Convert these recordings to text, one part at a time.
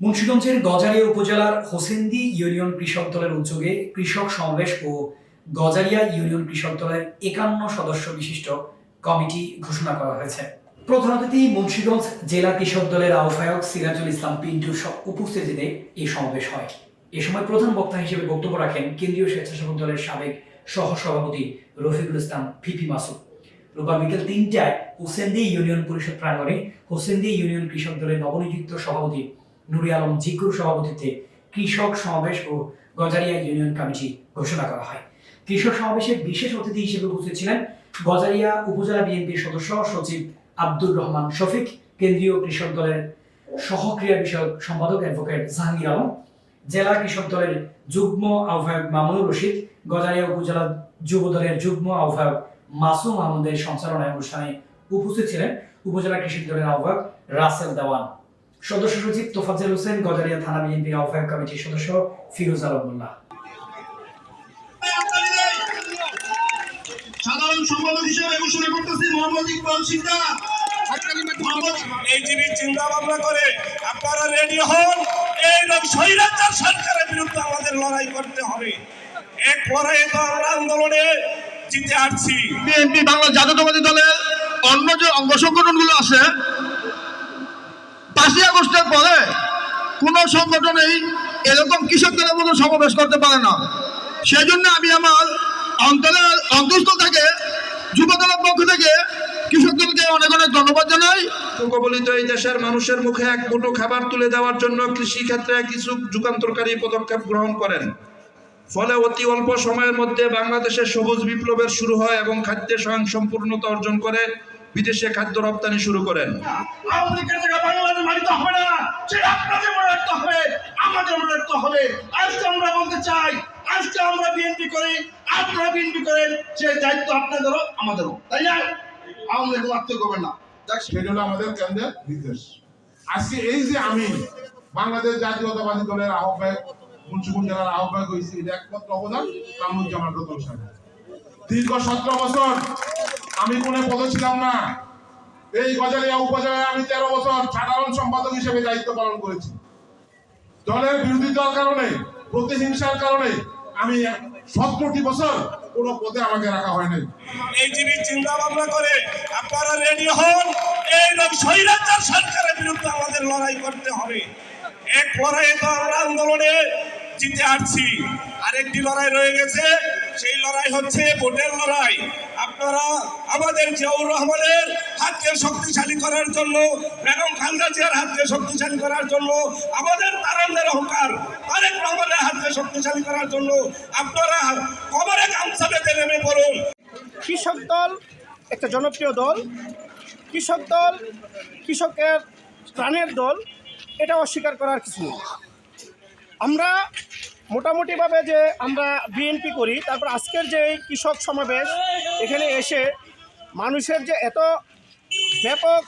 মুন্সিগঞ্জের গজারিয়া উপজেলার হোসেন্দি ইউনিয়ন কৃষক দলের উদ্যোগে কৃষক সমাবেশ ও গজারিয়া ইউনিয়ন কৃষক দলের একান্ন সদস্য বিশিষ্ট কমিটি ঘোষণা করা হয়েছে। প্রধান অতিথি মুন্সিগঞ্জ জেলা কৃষক দলের আহ্বায়ক সিরাজুল ইসলাম পিন্টুর উপস্থিতিতে এই সমাবেশ হয়। এ সময় প্রধান বক্তা হিসেবে বক্তব্য রাখেন কেন্দ্রীয় স্বেচ্ছাসেবক দলের সাবেক সহসভাপতি রফিকুল ইসলাম ফিফি মাসুদ। রোববার বিকেল তিনটায় হোসেন্দি ইউনিয়ন পরিষদ প্রাঙ্গণে হোসেন্দি ইউনিয়ন কৃষক দলের নবনিযুক্ত সভাপতি নুরি আলম জিকুর সভাপতিত্বে কৃষক সমাবেশ ও গজারিয়া ইউনিয়ন কমিটি ঘোষণা করা হয়। কৃষক সমাবেশে বিশেষ অতিথি হিসেবে উপস্থিত ছিলেন গজারিয়া উপজেলা বিএনপির সদস্য সচিব আব্দুর রহমান শফিক, কেন্দ্রীয় কৃষক দলের সহক্রিয়া বিষয়ক সম্পাদক অ্যাডভোকেট জাহাঙ্গীর আলম, জেলা কৃষক দলের যুগ্ম আহ্বায়ক মামুনুর রশিদ, গজারিয়া উপজেলা যুব দলের যুগ্ম আহ্বায়ক মাসুম আহমদের সঞ্চালনায় অনুষ্ঠানে উপস্থিত ছিলেন উপজেলা কৃষক দলের আহ্বায়ক রাসেল দেওয়ান। সদস্য সচিব তোফাজ্জল হোসেন গজারিয়া থানা বিএনপির আহ্বায়ক কমিটির সদস্য ফিরোজ আলম মোল্লা। সাধারণ সম্পাদক হিসেবে ঘোষণা করতেছি মোহাম্মদ ইকবাল সিকদার। এই জিনিস চিন্তা ভাবনা করে আপনারা রেডি হন এই স্বৈরাচার সরকারের বিরুদ্ধে আমাদের লড়াই করতে হবে। এক লড়াইয়ে তো আমরা আন্দোলনে জিতে আসছি। বিএনপি বাংলা জাতীয়তাবাদী দলের অন্য যে অঙ্গ সংগঠনগুলো আছে পাঁচই আগস্টের পরে কোন সংগঠনেই এরকম কৃষকদের মতো সমাবেশ করতে পারে না। সেই জন্য আমি আমার অন্তরের অন্তঃস্থ থেকে যুব দলের পক্ষ থেকে কৃষকদেরকে অনেক অনেক ধন্যবাদ জানাই। কবলিত এই দেশের মানুষের মুখে এক মুঠো খাবার তুলে দেওয়ার জন্য কৃষি ক্ষেত্রে কিছু যুগান্তরকারী পদক্ষেপ গ্রহণ করেন। ফলে অতি অল্প সময়ের মধ্যে বাংলাদেশের সবুজ বিপ্লবের শুরু হয় এবং খাদ্যে স্বয়ংসম্পূর্ণতা অর্জন করে। বিদেশে খাদ্য রপ্তানি শুরু করেন। বাংলাদেশ মানিতে হবে না সেটা আপনাদের রাখতে হবে আমাদের রাখতে হবে। আজকে আমরা বলতে চাই আজকে আমরা বিএনপি করি আপনারা বিএনপি করেন সে দায়িত্ব আপনাদেরও আমাদেরও। তাই না? আমাদের কোনো আত্মীয় করবেন না। সেটা আমাদের কেন্দ্রের নির্দেশ। আজকে এই যে আমি বাংলাদেশ জাতীয়তাবাদী দলের আহ্বায়ক মুন্সিপুর জেলার আহ্বায়ক হয়েছি এটা একমাত্র অবদান কামরুজ্জামান রতন সাহেব। দীর্ঘ সতেরো বছর আমি কোনো পদে ছিলাম না। এই গজারিয়া উপজেলায় আমি তেরো বছর সাধারণ সম্পাদক হিসেবে দায়িত্ব পালন করেছি। দলের বিরোধিতার কারণে, প্রতিহিংসার কারণে আমি সতেরোটি বছর কোনো পদে আমাকে রাখা হয় নাই এই জিনিস চিন্তা ভাবনা করে, আপনারা রেডি হন, এই স্বৈরাচার সরকারের বিরুদ্ধে আমাদের লড়াই করতে হবে। এক লড়াইয়ে তো আমরা আন্দোলনে জিতে আসছি। আরেকটি লড়াই রয়ে গেছে সেই লড়াই হচ্ছে, ভোটের লড়াই। আপনারা আমাদের জিয়াউর রহমানের হাতকে শক্তিশালী করার জন্য, বেগম খালেদা জিয়ার হাতকে শক্তিশালী করার জন্য, আমাদের তারান্দের অহংকার আরেক রহমানের হাতকে শক্তিশালী করার জন্য আপনারা কবরে গামছা বেঁধে নেমে পড়ুন। কৃষক দল একটা জনপ্রিয় দল। কৃষক দল কৃষকের প্রাণের দল, এটা অস্বীকার করার কিছু আমরা মোটামুটিভাবে যে আমরা বিএনপি করি, তারপর আজকের যে কৃষক সমাবেশ, এখানে এসে মানুষের যে এত ব্যাপক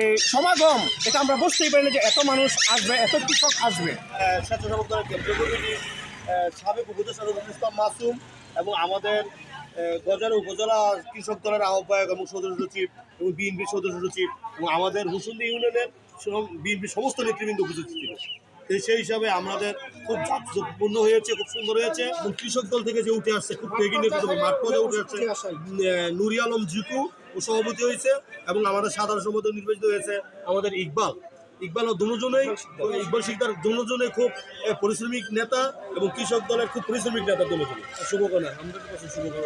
এই সমাগম, এটা আমরা বুঝতেই পারি যে এত মানুষ আসবে, এত কৃষক আসবে। সাবেক মাসুম এবং আমাদের গজার উপজেলা কৃষক দলের আহ্বায়ক এবং সদস্য সচিব এবং বিএনপির সদস্য সচিব এবং আমাদের হুসুন্দি ইউনিয়নের বিএনপির সমস্ত নেতৃবৃন্দ উপস্থিত ছিল। সেই হিসাবে আমাদের খুব জাঁকজমকপূর্ণ হয়েছে খুব সুন্দর হয়েছে। এবং কৃষক দল থেকে যে উঠে আসছে খুব তেগি নেতৃত্ব মাঠ পর্যায়ে উঠে আসছে। নুরি আলম জিকু ও সভাপতি হয়েছে এবং আমাদের সাধারণ সম্পাদক নির্বাচিত হয়েছে আমাদের ইকবাল। ইকবাল ও দুজনেই ইকবাল শিকদার দুজনে খুব পরিশ্রমিক নেতা এবং কৃষক দলের খুব পরিশ্রমিক নেতা দুজনে শুভকামনা হান্ড্রেড পার্সেন্ট শুভকামনা